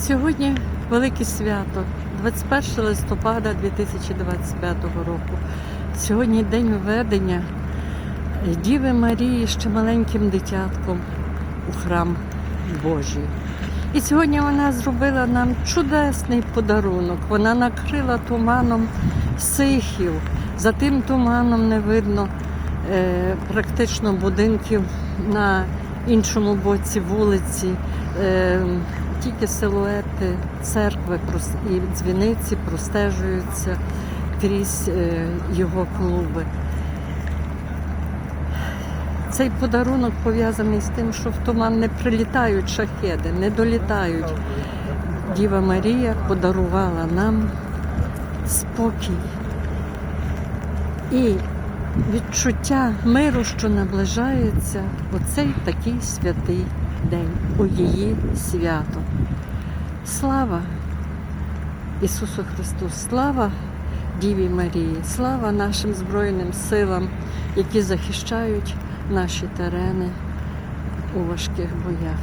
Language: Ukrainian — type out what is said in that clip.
Сьогодні велике свято, 21 листопада 2025 року. Сьогодні день введення Діви Марії ще маленьким дитятком у храм Божий. І сьогодні вона зробила нам чудесний подарунок. Вона накрила туманом сихів. За тим туманом не видно е, практично будинків на іншому боці вулиці. Е, тільки силуети церкви і дзвіниці простежуються крізь е, його клуби. Цей подарунок пов'язаний з тим, що в туман не прилітають шахеди, не долітають. Діва Марія подарувала нам спокій і відчуття миру, що наближається оцей такий святий день, у її свято. Слава Ісусу Христу! Слава Діві Марії! Слава нашим Збройним силам, які захищають наші терени у важких боях.